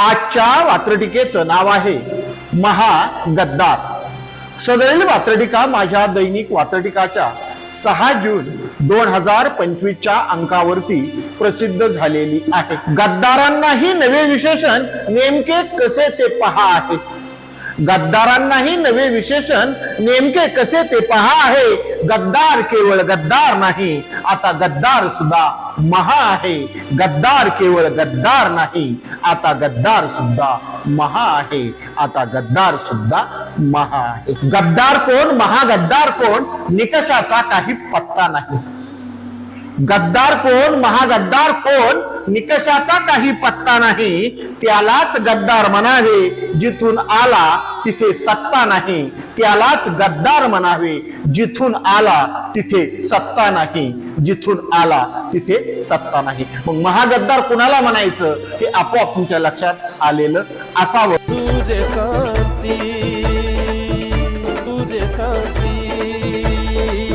आजच्या वात्रटिकेचं नाव आहे महा गद्दार सदरील वात्रटिका माझ्या दैनिक वात्रटिकाच्या सहा जून दोन हजार पंचवीसच्या अंकावरती प्रसिद्ध झालेली आहे. गद्दारांनाही नवे विशेषण नेमके कसे ते पहा आहे? गद्दारांनाही नवे विशेषण नेमके कसे ते पहा आहे. गद्दार केवळ गद्दार नाही. आता गद्दार सुद्धा महा आहे. गद्दार केवळ गद्दार नाही. आता गद्दार सुद्धा महा आहे. आता गद्दार सुद्धा महा आहे. गद्दार कोण? महागद्दार कोण? निकषाचा काही पत्ता नाही. गद्दार कोण? महागद्दार कोण? निकषाचा काही पत्ता नाही त्यालाच गद्दार म्हणावे. जिथून आला तिथे सत्ता नाही त्यालाच गद्दार म्हणावे. जिथून आला तिथे सत्ता नाही जिथून आला तिथे सत्ता नाही. मग महागद्दार कुणाला म्हणायचं? हे आपोआप तुमच्या लक्षात आलेलं असावं. तुझे सूर्यकांती